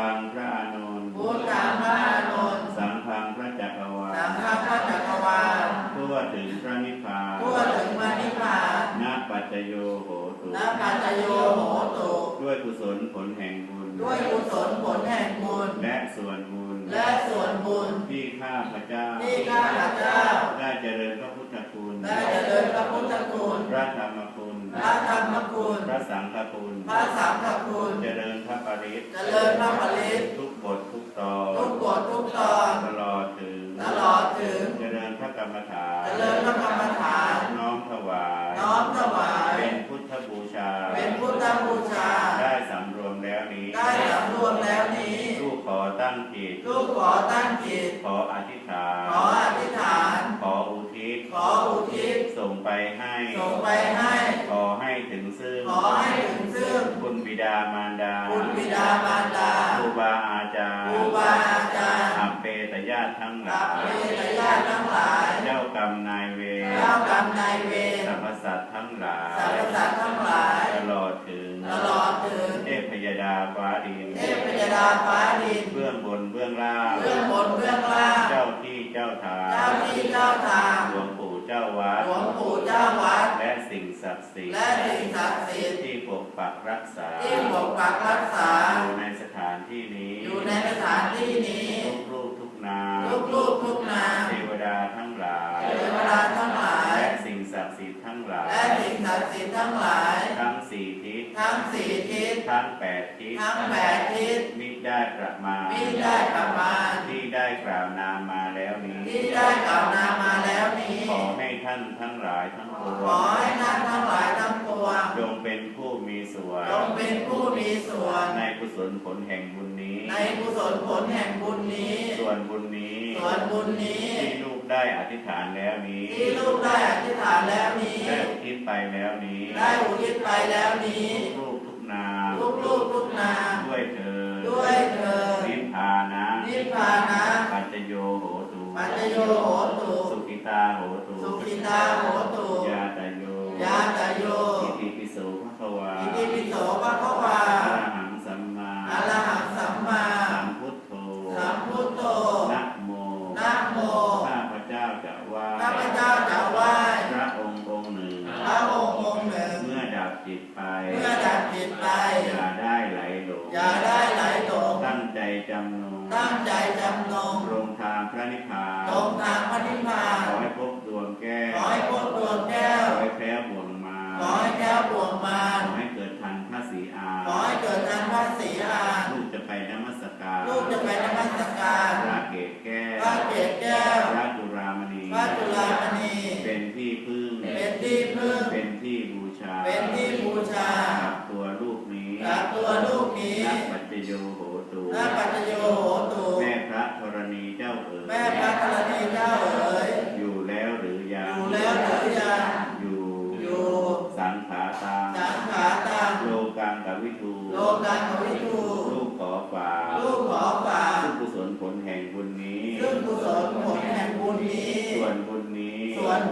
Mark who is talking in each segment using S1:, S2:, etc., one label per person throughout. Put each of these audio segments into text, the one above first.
S1: ธังพระอานนท์
S2: พุทธังพระอานนท์
S1: สังฆังพระจักรวาล
S2: สังฆังพระจักรวาล
S1: ทั่วถึงพระนิพพาน
S2: ทั่วถึงพระนิพพาน
S1: นาปัจจ โยโหตุ
S2: นับปัจจโยโหตุ
S1: ด้วยกุศลผลแห่งบุญ
S2: ด้วยกุศลผลแห่งบุญ
S1: และส่วนบุญ
S2: และส่วนบุญ
S1: ที่ข้าพเจ้า
S2: ที่ข้าพเจ้า
S1: ได้เจริญพระพุทธคุณ
S2: ได้เจริญพระพุทธคุณ
S1: พระธรรมคุณ
S2: พระธรรมคุณ
S1: พระสังฆคุณ
S2: พระสังฆคุณ
S1: เจริญพระปริต
S2: เจริญพระปริต
S1: ทุกบททุกตอน
S2: ทุกบททุกตอน
S1: ตลอด
S2: ลู
S1: กขอตั้งจิต
S2: ขอ
S1: อธิษฐาน
S2: ขออธิษฐาน
S1: ขออุทิศ
S2: ขออุทิศ
S1: ส่งไปให้
S2: ส่งไปให้
S1: ขอให้ถึงซึ่ง
S2: ขอให้ถึงซึ่ง
S1: คุณบิดามารดา
S2: คุณบิดามารดา
S1: ครูบาอาจาร
S2: ครู
S1: ย์
S2: บาอาจารย์
S1: อัปเปตญาติทั้งห
S2: กั
S1: ลา
S2: บเว
S1: ย
S2: ทญาติทั้งหลาย
S1: เจ้ากรรมนายเวร
S2: เจ้ากรรมนายเวร
S1: สรรพสัตว์ทั้งหลาย
S2: สรรพสัตว์ทั้งหลาย
S1: ตลอดถึง
S2: ตลอดถึง
S1: เทพยดาฟ้าดิน
S2: เทพยดาฟ้าดิน
S1: เบื้องบนเบื้องล่าง
S2: เบื้องบนเบื้องล่าง
S1: เจ้าที่เจ้าทาง
S2: เจ้าที่เจ้าทาง
S1: หลวงปู่เจ้าวัด
S2: หลวงปู่เจ้าวัด
S1: และสิ่งศักดิ์สิทธิ์
S2: และสิ่งศักดิ์สิทธิ์
S1: ที่ปกปักรักษา
S2: ที่ปกปักรักษา
S1: อยู่ในสถานที่นี้
S2: อยู่ในสถานที่นี้
S1: ทุกรูปทุกนาม
S2: ทุกลูกทุกนาม
S1: เทวดาทั้งหลาย
S2: เทวดาทั้งหลาย
S1: และสิ่งศักดิ์สิทธิ์ทั้งหลาย
S2: และสิ่งศักดิ์สิทธิ์ทั้งหลาย
S1: ทั้งสี่ทิศ
S2: ทั้งสี่ทิศ
S1: ทั้งแปดทิศ
S2: ทั้งแปดทิศ
S1: มิได้ประมาณ
S2: มิได้ประมาณ
S1: ที่ได้กล่าวนามมาแล้วนี้
S2: ที่ ได้กล่าวนามมาแล้วนี้
S1: ขอให้ท่านทั้งหลายทั้งปว
S2: ของให้ท่านทั้งหลายทั้งปวง
S1: จงเป็นผู้มีส่วน
S2: จงเป็นผู้มีส่วน
S1: ในกุศลผลแห่งบุญนี้
S2: ในกุศลผลแห่งบุญนี้
S1: ส่วนบุญนี้
S2: ส่วนบุญนี้
S1: ที่ลูกได้อธิษฐานแล้วนี้
S2: ที่ลูกได้อธิษฐานแล้วนี้
S1: ได้อุทิศไปแล้วนี้
S2: ได้อุทิศไปแล้วนี้
S1: ตุ
S2: ปัจจโยโหตุ
S1: สุขิตาโหตุ
S2: สุขิตาโหตุ
S1: ยาตโย
S2: ยาตโย
S1: อิติปิโสภะคะวา
S2: อิติปิโสภะคะวา
S1: อรหังสัมมา
S2: อะระหังสัมมา
S1: สัมพุทโธ
S2: สัมพุทโธ
S1: นะโม
S2: นะโม
S1: ข้าพเจ้าจะไหว่า
S2: ข้าพเจ้าจะไหว้
S1: พระองค์องค์หนึ่ง
S2: พระองค์องค์หนึ่ง
S1: เมื่อดับจิตไป
S2: เมื่อดับจิตไป
S1: อย่าได้ไหลหลง
S2: อย่าได้ไหลหลง
S1: ตั้งใจจำนง
S2: ตั้งใจ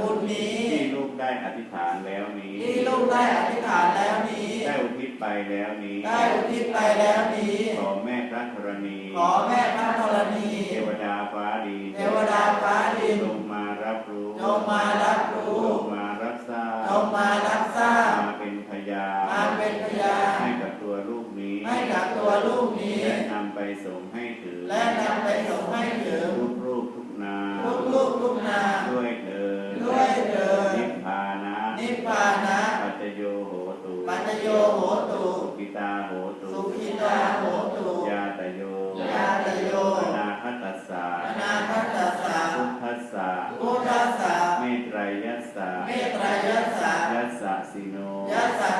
S1: บุญนี้ ที่ลูกได้อธิษฐานแล้วนี้
S2: ที่ลูกได้อธิษฐานแล้วนี้
S1: ได้อุทิศไปแล้วนี้
S2: ได้อุทิศไปแล้วนี้
S1: ขอแม่พระธรณี
S2: ขอแม่พระธรณี
S1: เทวดาฟ้าดี
S2: เทวดาฟ้าดิน
S1: ลงมารับรู้
S2: จงมารับ
S1: โหตุสุ
S2: ขิตาโหตุ
S1: ยาตโย
S2: ยาตโย
S1: นาคตัสสะ
S2: นาคตัสสะ
S1: พุทธัสสะ
S2: พุทธัสสะ
S1: เมตไตรยัสสะ
S2: เมตไตยัสสะ
S1: ยัสสะสิโนยัส
S2: สะ